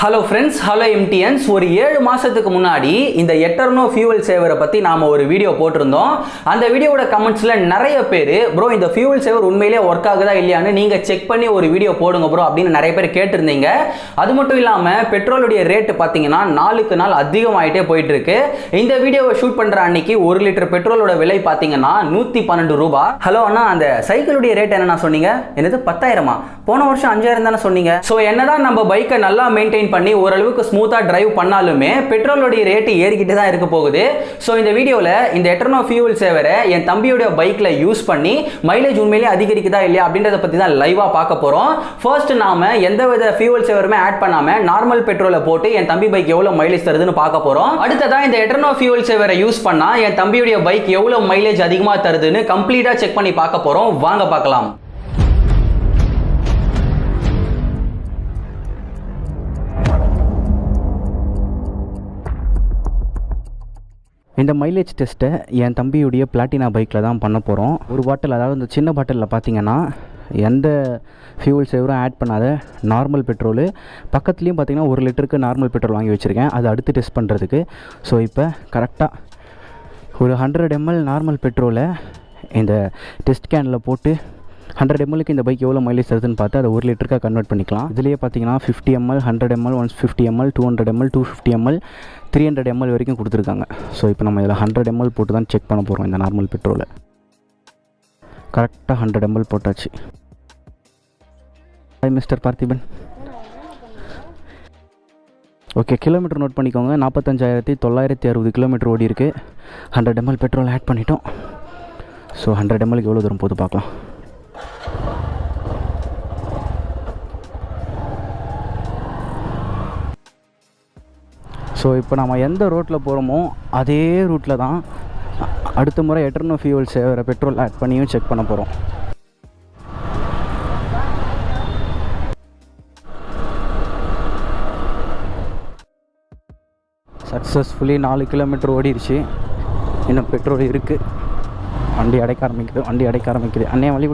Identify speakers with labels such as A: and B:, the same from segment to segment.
A: Hello friends hello எம்டிஎன்ஸ் ஒரு ஏழு மாதத்துக்கு முன்னாடி இந்த எட்டர்னோ ஃபியூவல் சேவரை பற்றி நாம் ஒரு வீடியோ போட்டிருந்தோம். அந்த வீடியோவோட கமெண்ட்ஸில் நிறைய பேர் ப்ரோ இந்த ஃபியூவல் சேவர் உண்மையிலே ஒர்க் ஆகுதா இல்லையான்னு நீங்கள் செக் பண்ணி ஒரு வீடியோ போடுங்க ப்ரோ அப்படின்னு நிறைய பேர் கேட்டிருந்தீங்க. அது மட்டும் இல்லாமல் பெட்ரோலுடைய ரேட்டு பார்த்தீங்கன்னா நாளுக்கு நாள் அதிகமாயிட்டே போயிட்டுருக்கு. இந்த வீடியோவை ஷூட் பண்ணுற அன்னைக்கு ஒரு லிட்டர் பெட்ரோலோட விலை பார்த்தீங்கன்னா நூற்றி பன்னெண்டு ரூபா. ஹலோ அண்ணா அந்த சைக்கிளுடைய ரேட் என்னண்ணா சொன்னீங்க? என்னது பத்தாயிரமா? போன வருஷம் அஞ்சாயிரம் தானே சொன்னீங்க. ஸோ என்னதான் நம்ம பைக்கை நல்லா மெயின்டைன் பண்ணி ஓரளவுக்கு ஸ்மூத்தாக டிரைவ் பண்ணாலுமே பெட்ரோலோடைய ரேட்டு ஏறிக்கிட்டு தான் இருக்க போகுது. ஸோ இந்த வீடியோவில் இந்த எட்டர்னோ ஃபியூவல் சேவரை என் தம்பியோட பைக்கில் யூஸ் பண்ணி மைலேஜ் உண்மையிலேயே அதிகரிக்குதா இல்லையா அப்படின்றத பற்றி தான் லைவாக பார்க்க போகிறோம் ஃபர்ஸ்ட் நாம எந்த வித ஃபியூவல் சேவருமே ஆட் பண்ணாமல் நார்மல் பெட்ரோலை போட்டு என் தம்பி பைக் எவ்வளோ மைலேஜ் தருதுன்னு பார்க்க போகிறோம் அடுத்ததான் இந்த எட்டர்னோ ஃபியூவல் சேவரை யூஸ் பண்ணால் என் தம்பியுடைய பைக் எவ்வளோ மைலேஜ் அதிகமாக தருதுன்னு கம்ப்ளீட்டாக செக் பண்ணி பார்க்க போகிறோம் வாங்க பார்க்கலாம்.
B: இந்த மைலேஜ் டெஸ்ட்டை என் தம்பியுடைய பிளாட்டினா பைக்கில் தான் பண்ண போகிறோம் ஒரு பாட்டில் அதாவது இந்த சின்ன பாட்டிலில் பார்த்தீங்கன்னா எந்த ஃபியூல் சேவரும் ஆட் பண்ணாத நார்மல் பெட்ரோலு பக்கத்துலேயும் பார்த்தீங்கன்னா ஒரு லிட்டருக்கு நார்மல் பெட்ரோல் வாங்கி வச்சுருக்கேன். அது அடுத்து டெஸ்ட் பண்ணுறதுக்கு ஸோ இப்போ கரெக்டாக ஒரு ஹண்ட்ரட் எம்எல் நார்மல் பெட்ரோலை இந்த டெஸ்ட் கேனில் போட்டு ஹண்ட்ரட் எம்எல்க்கு இந்த பைக் எவ்வளோ மைலேஜ் தருதுன்னு பார்த்து அதை ஒரு லிட்டருக்காக கன்வெர்ட் பண்ணிக்கலாம். இதுலேயே பார்த்தீங்கன்னா fifty ML hundred ML one fifty ML two hundred ML two fifty ML three hundred ML வரைக்கும் கொடுத்துருக்காங்க. ஸோ இப்போ நம்ம இதில் ஹண்ட்ரட் எம்எல் போட்டு தான் செக் பண்ண போகிறோம் இந்த நார்மல் பெட்ரோலை கரெக்டாக ஹண்ட்ரட் எம்எல் போட்டாச்சு. Hi mister Parthiban. Okay kilometre note பண்ணிக்கோங்க. நாற்பத்தஞ்சாயிரத்தி தொள்ளாயிரத்தி அறுபது கிலோமீட்டர் ஓடி இருக்குது ஹண்ட்ரட் எம்எல் பெட்ரோல் ஆட் பண்ணிட்டோம். ஸோ ஹண்ட்ரட் எம்எல்க்கு எவ்வளோ தூரம் போது பார்க்கலாம். ஸோ இப்போ நம்ம எந்த ரோட்டில் போகிறோமோ அதே ரூட்டில் தான் அடுத்த முறை எட்டர்னோ ஃபியூவல் சேவரை பெட்ரோல் ஆட் பண்ணியும் செக் பண்ண போகிறோம் சக்ஸஸ்ஃபுல்லி நாலு கிலோமீட்டர் ஓடிடுச்சு இன்னும் பெட்ரோல் இருக்குது வண்டி அடைக்க ஆரம்பிக்குது வண்டி அடைக்க ஆரம்பிக்குது. அண்ணே வழி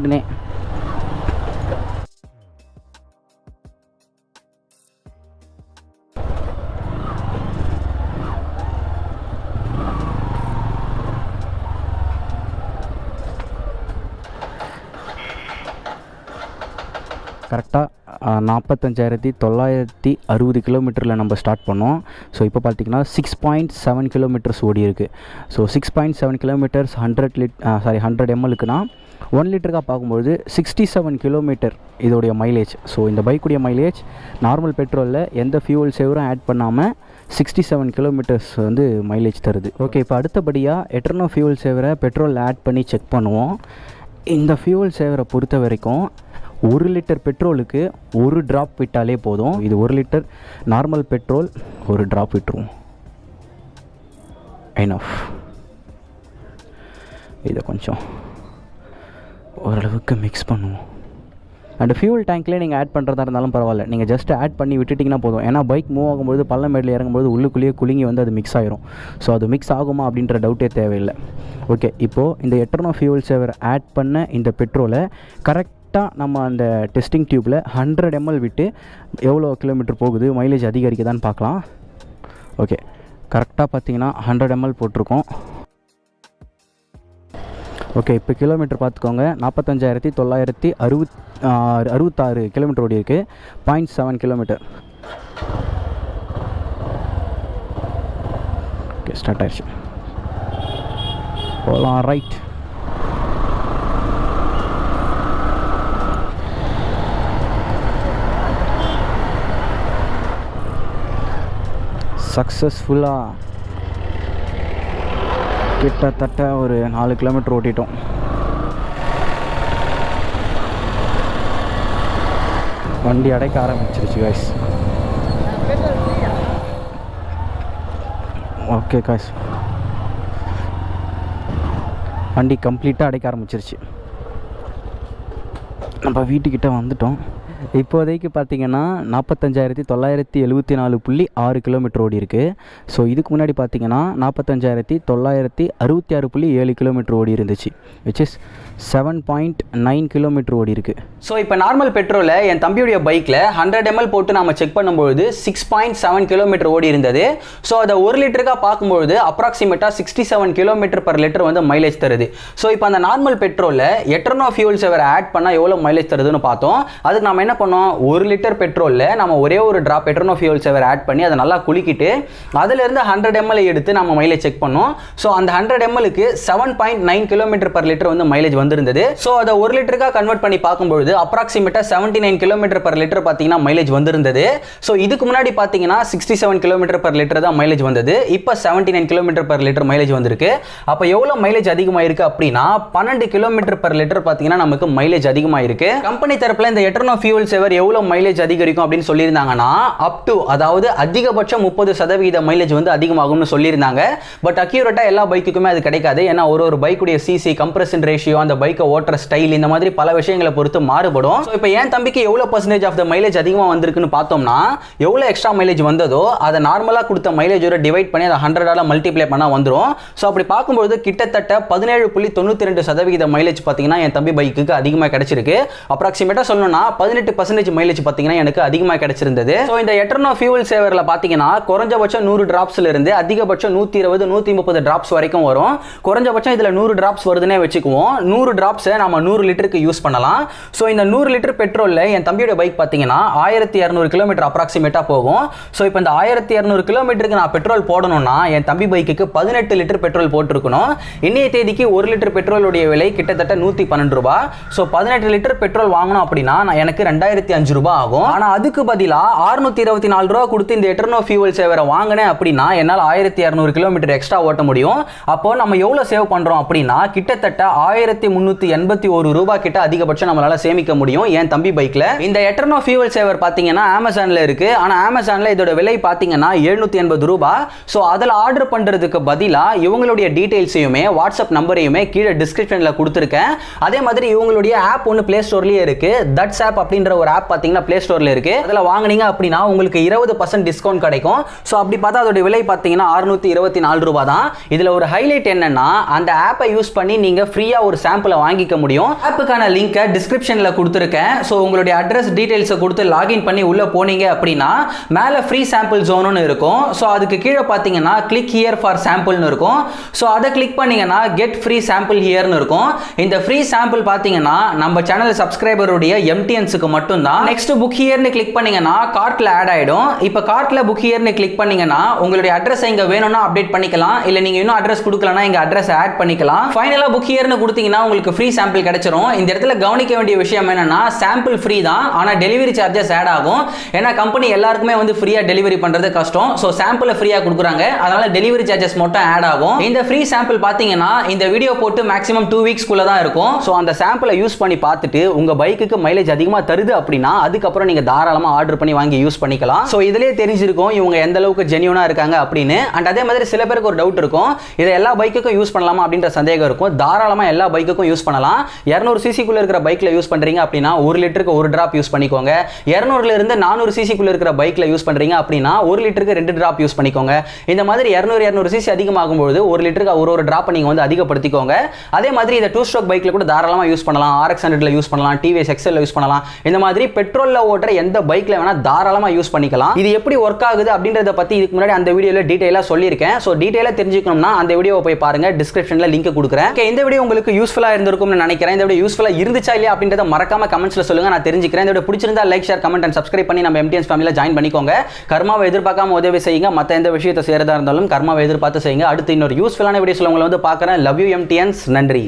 B: கரெக்டாக நாற்பத்தஞ்சாயிரத்தி தொள்ளாயிரத்தி அறுபது கிலோமீட்டரில் நம்ம ஸ்டார்ட் பண்ணோம். ஸோ இப்போ பார்த்தீங்கன்னா சிக்ஸ் பாயிண்ட் செவன் கிலோமீட்டர்ஸ் ஓடி இருக்குது so six point seven kilometres hundred lit sorry hundred எம்எல்க்குனா one லிட்டருக்காக பார்க்கும்போது சிக்ஸ்டி செவன் கிலோமீட்டர் இதோடைய மைலேஜ் ஸோ இந்த பைக்குடைய மைலேஜ் நார்மல் பெட்ரோலில் எந்த ஃபியூவல் சேவரும் ஆட் பண்ணாமல் சிக்ஸ்டி செவன் கிலோமீட்டர்ஸ் வந்து மைலேஜ் தருது. ஓகே இப்போ அடுத்தபடியாக எட்டர்னோ ஃபியூவல் சேவரை பெட்ரோல் ஆட் பண்ணி செக் பண்ணுவோம். இந்த ஃபியூவல் சேவரை பொறுத்த வரைக்கும் ஒரு லிட்டர் பெட்ரோலுக்கு ஒரு ட்ராப் விட்டாலே போதும். இது ஒரு லிட்டர் நார்மல் பெட்ரோல் ஒரு ட்ராப் விட்டுருவோம் ஐனஃப் இதை கொஞ்சம் ஓரளவுக்கு மிக்ஸ் பண்ணுவோம். அண்ட் ஃபியூல் டேங்க்லேயே நீங்கள் ஆட் பண்ணுறதா இருந்தாலும் பரவாயில்ல. நீங்கள் ஜஸ்ட் ஆட் பண்ணி விட்டுட்டிங்கன்னா போதும். ஏன்னா பைக் மூவ் ஆகும்போது பள்ளமேடில் இறங்கும்போது உள்ளுக்குள்ளேயே குலுங்கி வந்து அது மிக்ஸ் ஆயிரும். ஸோ அது மிக்ஸ் ஆகுமா அப்படின்ற டவுட்டே தேவையில்லை. ஓகே இப்போது இந்த எட்டர்னோ ஃபியூல் சேவர் ஆட் பண்ண இந்த பெட்ரோலை கரெக்ட் கரெக்டாக நம்ம அந்த டெஸ்டிங் டியூப்பில் ஹண்ட்ரட் எம்எல் விட்டு எவ்வளோ கிலோமீட்டர் போகுது மைலேஜ் அதிகரிக்குதான்னு பார்க்கலாம். ஓகே கரெக்டாக பார்த்தீங்கன்னா ஹண்ட்ரட் எம்எல் போட்டிருக்கோம். ஓகே இப்போ கிலோமீட்டர் பார்த்துக்கோங்க. நாற்பத்தஞ்சாயிரத்தி தொள்ளாயிரத்தி அறுபத் அறுபத்தாறு கிலோமீட்டர் ஓடி இருக்குது point seven kilometre okay start ஆயிடுச்சு. போகலாம் ரைட் சக்ஸஸ்ஃபுல்லாக கிட்டத்தட்ட ஒரு நாலு கிலோமீட்டர் ஓட்டிட்டோம். வண்டி அடைக்க ஆரம்பிச்சிருச்சு காய்ஸ் ஓகே காய்ஸ் வண்டி கம்ப்ளீட்டாக அடைக்க ஆரம்பிச்சிருச்சு. நம்ம வீட்டுக்கிட்ட வந்துட்டோம். இப்போதைக்கு பார்த்தீங்கன்னா நாற்பத்தஞ்சாயிரத்தி தொள்ளாயிரத்தி எழுபத்தி நாலு புள்ளி ஆறு கிலோமீட்டர் ஓடி இருக்குது ஸோ இதுக்கு முன்னாடி பார்த்தீங்கன்னா நாற்பத்தஞ்சாயிரத்தி தொள்ளாயிரத்தி அறுபத்தி ஆறு புள்ளி ஏழு கிலோமீட்டர் ஓடி இருந்துச்சு which is seven point nine kilometre ஓடி இருக்குது
A: ஸோ இப்போ நார்மல் பெட்ரோலில் என் தம்பியுடைய பைக்கில் ஹண்ட்ரட் எம்எல் போட்டு நம்ம செக் பண்ணும்பொழுது சிக்ஸ் பாயிண்ட் செவன் கிலோமீட்டர் ஓடி இருந்தது. ஸோ அதை ஒரு லிட்டருக்காக பார்க்கும்பொழுது அப்ராக்சிமேட்டாக sixty seven kilometre per litre வந்து மைலேஜ் தருது. ஸோ இப்போ அந்த நார்மல் பெட்ரோலில் எட்டர்னோ ஃபியூல்ஸ் வேறு ஆட் பண்ணால் எவ்வளோ மைலேஜ் தருதுன்னு பார்த்தோம். அதுக்கு நம்ம என்ன பண்ணோம் ஒரு லிட்டர் பெட்ரோலில் நம்ம ஒரே ஒரு ட்ராப் பெட்ரோனோ ஃபியூல் சேவர் ஆட் பண்ணி அதை நல்லா குலுக்கிட்டு அதிலிருந்து ஹண்ட்ரட் எம்எல் எடுத்து நம்ம மைலேஜ் செக் பண்ணோம். ஸோ அந்த hundred எம்எலுக்கு seven point nine kilometre per litre வந்து மைலேஜ் வந்திருந்தது. ஸோ அதை ஒரு லிட்டருக்காக கன்வெர்ட் பண்ணி பார்க்கும்பொழுது அப்ராக்சிமேட்டாக seventy nine kilometre per litre பார்த்தீங்கன்னா மைலேஜ் வந்திருந்தது. ஸோ இதுக்கு முன்னாடி பார்த்தீங்கன்னா sixty seven kilometre per litre தான் மைலேஜ் வந்தது. இப்போ seventy nine kilometre per litre mileage வந்திருக்கு. அப்போ எவ்வளோ மைலேஜ் அதிகமாயிருக்கு அப்படின்னா பன்னெண்டு கிலோமீட்டர் பர் லிட்டர் பார்த்தீங்கன்னா நமக்கு மைலேஜ் அதிகமாயிருக்கு. கம்பெனி தரப்புல இந்த எட்டர்னோ ஃபியூல்ஸ் சேவர் எவ்வளோ மைலேஜ் அதிகரிக்கும் அப்படின்னு சொல்லியிருந்தாங்கன்னா அப் டு அதாவது அதிகபட்சம் முப்பது சதவீத மைலேஜ் வந்து அதிகமாகும்னு சொல்லியிருந்தாங்க. பட் அக்யூரேட்டாக எல்லா பைக்குக்குமே அது கிடைக்காது. ஏன்னா ஒரு ஒரு பைக்குடைய சிசி கம்ப்ரஷன் ரேஷியோ அந்த பைக்கை ஓட்டுற ஸ்டைல் இந்த மாதிரி பல விஷயங்களை பொறுத்து மாறுபடும். ஸோ இப்போ என் தம்பிக்கு எவ்வளோ பர்சன்டேஜ் ஆஃப் த மைலேஜ் அதிகமாக வந்திருக்குன்னு பார்த்தோம்னா எவ்வளோ எக்ஸ்ட்ரா மைலேஜ் வந்ததோ அதை நார்மலாக கொடுத்த மைலேஜோட டிவைட் பண்ணி அதை ஹண்ட்ரடால மல்டிப்ளை பண்ணால் வந்துடும் ஸோ அப்படி பார்க்கும்போது கிட்டத்தட்ட பதினேழு புள்ளி தொண்ணூற்றி ரெண்டு சதவீத மைலேஜ் பார்த்தீங்கன்னா என் தம்பி பைக்குக்கு அதிகமாக கிடைச்சிருக்கு. அப்ராக்சிமேட்டாக சொல்லணும்னா பதினெட்டு பர்சன்டேஜ் மைலேஜ் பார்த்தீங்கன்னா எனக்கு அதிகமாக கிடைச்சிருந்தது. ஸோ இந்த எட்டர்னோ ஃபியூல் சேவரில் பார்த்தீங்கன்னா குறைஞ்சபட்சம் நூறு டிராப்ஸ்ல இருந்து அதிகபட்சம் நூற்றி இருபது நூற்றி முப்பது டிராப்ஸ் வரைக்கும் வரும். குறைஞ்சபட்சம் இதில் நூறு டிராப்ஸ் வருதுன்னே வச்சுக்குவோம். நூறு டிராப்ஸை நம்ம நூறு லிட்டருக்கு யூஸ் பண்ணலாம். ஸோ இந்த நூறு லிட்டர் பெட்ரோலில் என் தம்பியோட பைக் பார்த்தீங்கன்னா ஆயிரத்தி இரநூறு கிலோமீட்டர் அப்ராக்சிமேட்டாக போகும். ஸோ இப்போ இந்த ஆயிரத்தி இரநூறு கிலோமீட்டருக்கு நான் பெட்ரோல் போடணும்னா என் தம்பி பைக்குக்கு பதினெட்டு லிட்டர் பெட்ரோல் போட்டிருக்கணும். இன்னைய தேதிக்கு ஒரு லிட்டர் பெட்ரோலுடைய விலை கிட்டத்தட்ட நூற்றி பன்னெண்டு ரூபா ஸோ பதினெட்டு லிட்டர் பெட்ரோல் வாங்கணும் அப்படின்னா நான் எனக்கு ரெண்டாயிரத்தி அஞ்சு ரூபாய் ஆகும். ஆனால் அதுக்கு பதிலாக அறுநூத்தி இருபத்தி நாலு ரூபா கொடுத்து இந்த எட்டர்னோ ஃபியூவல் சேவரை வாங்கினேன் அப்படின்னா என்னால் ஆயிரத்தி இரநூறு கிலோமீட்டர் எக்ஸ்ட்ரா ஓட்ட முடியும். அப்போ நம்ம எவ்வளோ சேவ் பண்ணுறோம் அப்படின்னா கிட்டத்தட்ட ஆயிரத்தி முந்நூற்றி எண்பத்தி ஒரு ரூபாய் கிட்ட அதிகபட்சம் நம்மளால சேமிக்க முடியும் என் தம்பி பைக்ல இந்த எட்டர்னோ ஃபியூவல் சேவர் பார்த்தீங்கன்னா அமேசான்ல இருக்கு. ஆனால் அமேசான்ல இதோட விலை பார்த்தீங்கன்னா எழுநூத்தி எண்பது ரூபாய் ஸோ அதில் ஆர்டர் பண்றதுக்கு பதிலாக இவங்களுடைய டீடைல்ஸையுமே வாட்ஸ்அப் நம்பரையுமே கீழே டிஸ்கிரிப்ஷனில் கொடுத்துருக்கேன். அதே மாதிரி இவங்களுடைய ஆப் ஒன்று பிளே ஸ்டோர்லேயே இருக்கு. தட்ஸ் ஆப் அப்படின்ற ஒரு ஆப் பார்த்தீங்கன்னா பிளே ஸ்டோரில் இருக்கு. அதில் வாங்குனீங்க அப்படின்னா உங்களுக்கு இருபது பர்சன்ட் டிஸ்கவுண்ட் கிடைக்கும். ஸோ அப்படி பார்த்தா அதோட விலை பார்த்தீங்கன்னா அறுநூத்தி இருபத்தி நாலு ரூபா தான் இதில் ஒரு ஹைலைட் என்னன்னா அந்த ஆப்பை யூஸ் பண்ணி நீங்கள் ஃப்ரீயாக ஒரு சாம்பிளை வாங்கிக்க முடியும். ஆப்புக்கான லிங்கை டிஸ்கிரிப்ஷனில் கொடுத்துருக்கேன். ஸோ உங்களுடைய அட்ரஸ் டீட்டெயில்ஸை கொடுத்து லாகின் பண்ணி உள்ளே போனீங்க அப்படின்னா மேலே ஃப்ரீ சாம்பிள் ஜோனுன்னு இருக்கும். ஸோ அதுக்கு கீழே பார்த்தீங்கன்னா கிளிக் ஹியர் ஃபார் சாம்பிள்னு இருக்கும். ஸோ அதை கிளிக் பண்ணீங்கன்னா கெட் ஃப்ரீ சாம்பிள் ஹியர்னு இருக்கும். இந்த ஃப்ரீ சாம்பிள் பார்த்தீங்கன்னா நம்ம சேனல் சப்ஸ்கிரைபருடைய எம்டிஎன்ஸுக்கு மட்டும்தான். நெக்ஸ்ட் புக் ஹியர்னு கிளிக் பண்ணீங்கன்னா கார்ட்டில் ஆட் ஆகிடும் இப்போ கார்ட்டில் புக் ஹியர்னு கிளிக் பண்ணீங்கன்னா உங்களுடைய அட்ரஸ் இங்கே வேணும்னா அப்டேட் பண்ணிக்கலாம். இல்லை நீங்கள் இன்னும் அட்ரஸ் கொடுக்கலனா இங்கே அட்ரஸ் ஆட் பண்ணிக்கலாம். ஃபைனலாக புக் ஹியர்னு கொடுத்தீங்கன்னா உங்களுக்கு ஃப்ரீ சாம்பிள் கிடைச்சிரும். இந்த இடத்துல கவனிக்க வேண்டிய விஷயம் என்னன்னா சாம்பிள் ஃப்ரீ தான். ஆனால் டெலிவரி சார்ஜஸ் ஆட் ஆகும். ஏன்னா கம்பெனி எல்லாருக்குமே வந்து ஃப்ரீயாக டெலிவரி பண்ணுறது கஷ்டம். ஸோ சாம்பிளை ஃப்ரீயாக கொடுக்குறாங்க. அதனால டெலிவரி சார்ஜஸ் மட்டும் ஆட் ஆகும். இந்த ஃப்ரீ சாம்பிள் பார்த்தீங்கன்னா இந்த வீடியோ போட்டு மேக்ஸிமம் டூ வீக்ஸ்க்குள்ளே தான் இருக்கும். ஸோ அந்த சாம்பிளை யூஸ் பண்ணி பார்த்துட்டு உங்கள் பைக்குக்கு மைலேஜ் அதிகமாக தருது அப்படின்னா அதுக்கப்புறம் நீங்கள் தாராளமாக ஆர்டர் பண்ணி வாங்கி யூஸ் பண்ணிக்கலாம். ஸோ இதுலேயே தெரிஞ்சிருக்கும் இவங்க எந்த அளவுக்கு ஜென்யூனாக இருக்காங்க அப்படின்னு. அண்ட் அதே மாதிரி சில பேருக்கு ஒரு டவுட் இருக்கும். இதை எல்லா பைக்குக்கும் யூஸ் பண்ணலாமா அப்படின்ற சந்தேகம் இருக்கும். தாராளமாக எல்லா பைக்குக்கும் யூஸ் பண்ணலாம். இரநூறு சிசிக்குள்ள இருக்கிற பைக்கில் யூஸ் பண்ணுறீங்க அப்படின்னா ஒரு லிட்டருக்கு ஒரு டிராப் யூஸ் பண்ணிக்கோங்க. இரநூறுல இருந்து நானூறு சிசிக்குள்ள இருக்கிற பைக்கில் யூஸ் பண்ணுறீங்க அப்படின்னா ஒரு லிட்டருக்கு ரெண்டு டிராப் யூஸ் பண்ணிக்கோங்க. இந்த மாதிரி இரநூறு இரநூறு சிசி அதிகமாகும் பொழுது ஒரு லிட்டருக்கு ஒரு ஒரு டிராப் நீங்கள் வந்து அதிகப்படுத்திக்கோங்க. அதே மாதிரி இதை டூ ஸ்ட்ரோக் பைக்கில் கூட தாராளமாக யூஸ் பண்ணலாம். ஆர்எக்ஸ் ஹண்ட்ரட்ல யூஸ் பண்ணலாம். டிவிஎஸ் எக்ஸல் யூஸ் பண்ணலாம். இந்த மாதிரி பெட்ரோலில் ஓட்டுற எந்த பைக்கில் வேணால் தாராளமாக யூஸ் பண்ணிக்கலாம். இது எப்படி ஒர்க் ஆகுது அப்படின்றத பற்றி இதுக்கு முன்னாடி அந்த வீடியோவில் டீட்டெயிலாக சொல்லியிருக்கேன். ஸோ டீட்டெயிலாக தெரிஞ்சுக்கணும்னா அந்த வீடியோவை போய் பாருங்க. டிஸ்கிரிப்ஷன்ல லிங்க் கொடுக்குறேன். இந்த வீடியோ உங்களுக்கு யூஸ்ஃபுல்லாக இருந்திருக்கும்னு நினைக்கிறேன். இந்த வீடியோ யூஸ்ஃபுல்லாக இருந்துச்சா இல்லையா அப்படின்றத மறக்காம கமெண்ட்ஸில் சொல்லுங்க. நான் தெரிஞ்சுக்கிறேன். இந்த வீடியோ பிடிச்சிருந்தா like share comment and subscribe பண்ணி நம்ம எம்டிஎஸ் ஃபேமிலியில் ஜாயின் பண்ணிக்கோங்க. கர்மாவை எதிர்பார்க்காம உதவி செய்யுங்க. மற்ற எந்த விஷயத்தை செய்யறதா இருந்தாலும் கர்மாவை எதிர்பார்த்து செய்யுங்க. அடுத்து இன்னொரு யூஸ்ஃபுல்லான வீடியோஸ் உங்களை வந்து பார்க்குறேன். லவ் யூ எம்டிஎன்ஸ் நன்றி.